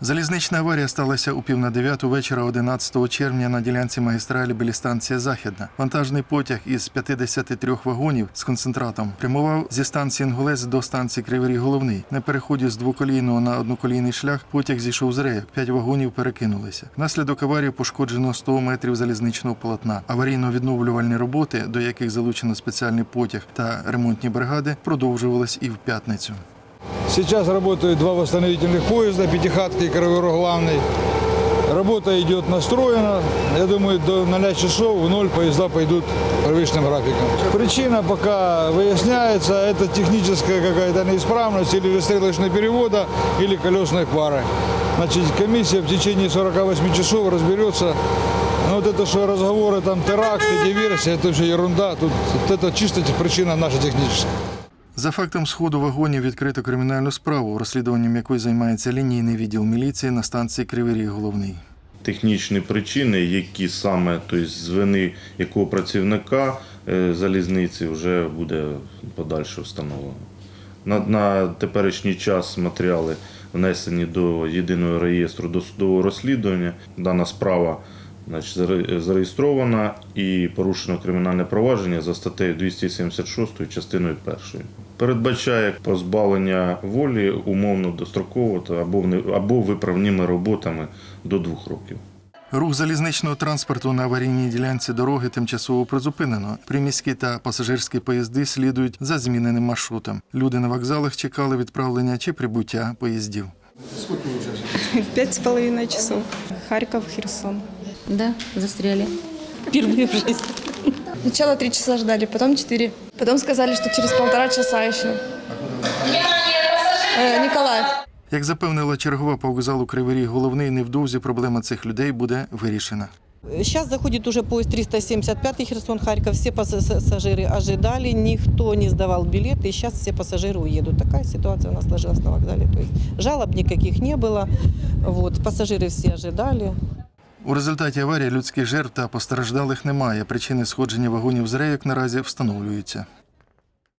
Залізнична аварія сталася у пів на дев'яту вечора 11 червня на ділянці магістралі біля станції Західна. Вантажний потяг із 53 вагонів з концентратом прямував зі станції Інгулець до станції Кривий Головний. На переході з двоколійного на одноколійний шлях потяг зійшов з рейок. П'ять вагонів перекинулися. Внаслідок аварії пошкоджено 100 метрів залізничного полотна. Аварійно-відновлювальні роботи, до яких залучено спеціальний потяг та ремонтні бригади, продовжувались і в п'ятницю. Сейчас работают два восстановительных поезда, пятихатки и Рог главный. Работа идет настроена. Я думаю, до 0 часов в ноль поезда пойдут привычным графиком. Причина пока выясняется. Это техническая какая-то неисправность или же стрелочный перевода, или колесной пары. Значит, комиссия в течение 48 часов разберется. Но вот это, что разговоры, там, теракты, диверсия, это все ерунда. Тут вот это чисто причина наша техническая. За фактом сходу вагонів відкрито кримінальну справу, розслідуванням якої займається лінійний відділ міліції на станції Кривий Ріг Головний. технічні причини, які саме тобто, з вини якого працівника е, залізниці вже буде подальше встановлено. На, на теперішній час матеріали внесені до єдиного реєстру досудового розслідування. Дана справа значить, заре- зареєстрована і порушено кримінальне провадження за статтею 276 частиною 1. Передбачає позбавлення волі умовно достроково та або, або виправними роботами до двох років. Рух залізничного транспорту на аварійній ділянці дороги тимчасово призупинено. Приміські та пасажирські поїзди слідують за зміненим маршрутом. Люди на вокзалах чекали відправлення чи прибуття поїздів. Пять с половиной часов. Харьков, Херсон. Да, застряли. Впервые в жизни. Сначала три часа ждали, потом четыре. Потом сказали, что через полтора часа еще. Э, Николаев. Як запевнила чергова по вокзалу Кривий Ріг Головний, невдовзі проблема цих людей буде вирішена. Сейчас заходит уже поезд 375 Херсон-Харьков. Все пассажиры ожидали, никто не сдавал билеты. И сейчас все пассажиры уедут. Такая ситуация у нас сложилась на вокзале. То есть жалоб никаких не было. Вот, пассажиры все ожидали. У результаті аварії людських жертв та постраждалих немає. Причини сходження вагонів з рейок наразі встановлюються.